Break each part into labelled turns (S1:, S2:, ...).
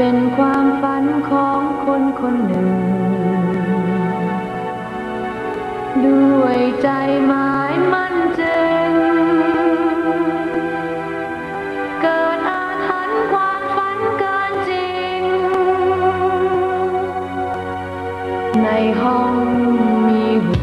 S1: เป็นความฝันของคนคนหนึ่ง ด้วยใจหมายมั่นจึง เกิดอาถรรพ์ความฝันเกินจริง ในห้องมีหั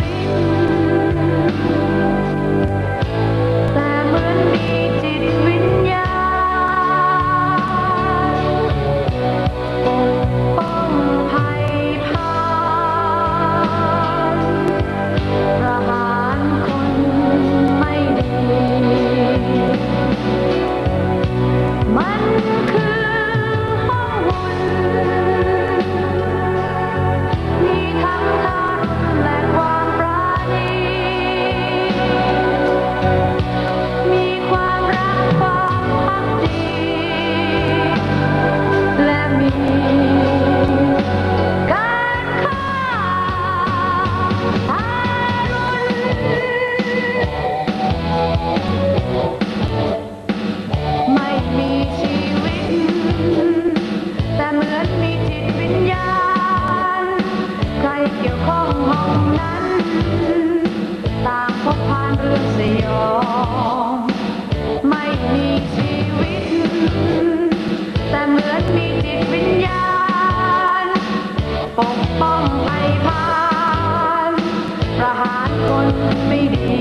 S1: ชีานเรื่องสยองไม่มีชีวิต แต่เหมือนมีจิตวิญญาณ ปกป้องภัยพาน ประหารคนไม่ดี